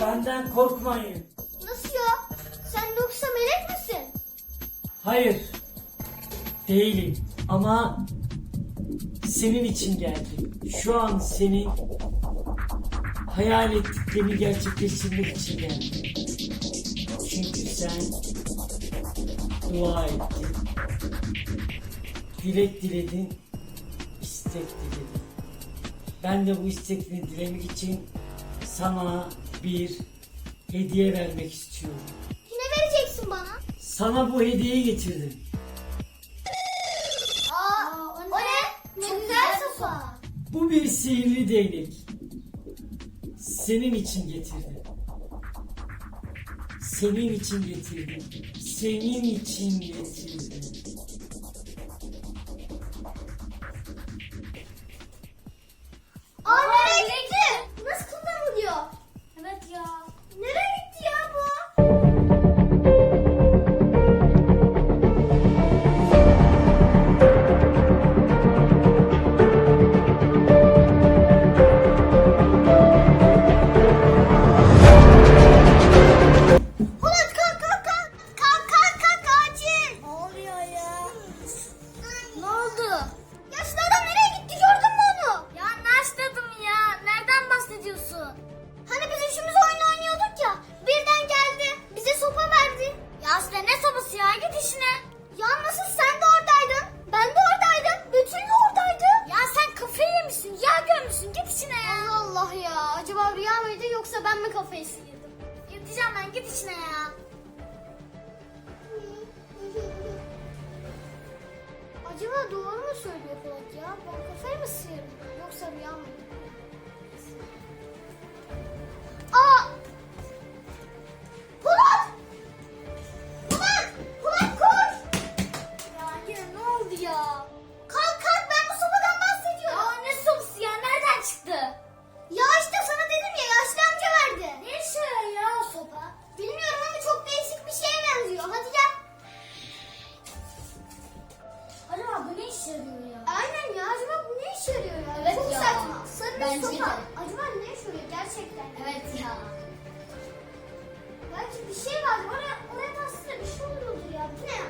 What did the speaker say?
Benden korkmayın. Nasıl ya? Sen yoksa melek misin? Hayır. Değilim ama senin için geldim. Şu an senin hayal ettiklerini gerçekleştirmek için geldim gerçekten dua ettin. Dilek diledin, istek diledin. Ben de bu istekini dilemek için sana bir hediye vermek istiyorum. Yine vereceksin bana. Sana bu hediyeyi getirdim. Aa, o ne? Ne güzel. Bu bir sihirli değnek. Senin için getirdim. Senin için getirdim. Senin için getirdim. Aslı ne sabası ya git işine. Ya nasıl sen de oradaydın? Ben de oradaydım. Bütün oradaydı. Ya sen kafayı yemişsin. Ya görmüşsün git işine ya. Allah Allah ya. Acaba rüya mıydı yoksa ben mi kafayı sıyırdım? Yatacağım ben git işine ya. çarıyor ya. Evet Çok ya. saçma. Sarı Bence sopa. De. Acaba ne çarıyor gerçekten? Evet ya. Belki bir şey var. Oraya, oraya bastı bir şey olurdu ya. Bu ne ya?